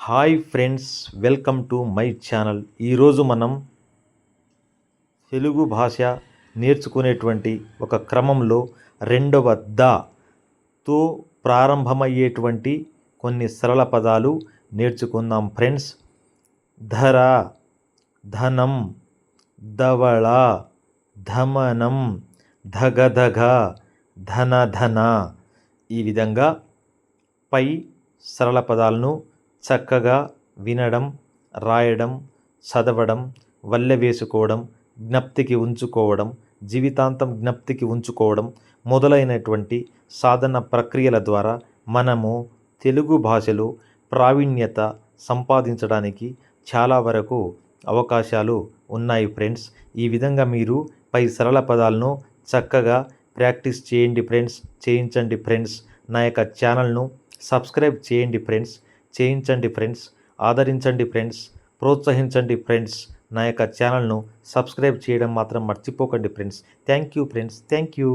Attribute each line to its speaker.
Speaker 1: Hi friends welcome to my channel. ఈరోజు మనం తెలుగు భాష నేర్చుకునేటువంటి ఒక క్రమంలో రెండవ దాతో ప్రారంభమయ్యేటువంటి కొన్ని సరళ పదాలు నేర్చుకుందాం ఫ్రెండ్స్. ధర ధనం ధవళ ధమనం ధగధగ ధన ధన ఈ విధంగా పై సరళ పదాలను చక్కగా వినడం రాయడం చదవడం వల్లె వేసుకోవడం జ్ఞప్తికి ఉంచుకోవడం జీవితాంతం జ్ఞప్తికి ఉంచుకోవడం మొదలైనటువంటి సాధన ప్రక్రియల ద్వారా మనము తెలుగు భాషలో ప్రావీణ్యత సంపాదించడానికి చాలా వరకు అవకాశాలు ఉన్నాయి ఫ్రెండ్స్. ఈ విధంగా మీరు పై సరళ పదాలను చక్కగా ప్రాక్టీస్ చేయండి ఫ్రెండ్స్. చేయించండి ఫ్రెండ్స్. నా యొక్క ఛానల్ను సబ్స్క్రైబ్ చేయండి ఫ్రెండ్స్. చేయించండి ఫ్రెండ్స్ ఆదరించండి ఫ్రెండ్స్ ప్రోత్సహించండి ఫ్రెండ్స్. నా యొక్క ఛానల్ను సబ్స్క్రైబ్ చేయడం మాత్రం మర్చిపోకండి friends. Thank you friends. Thank you.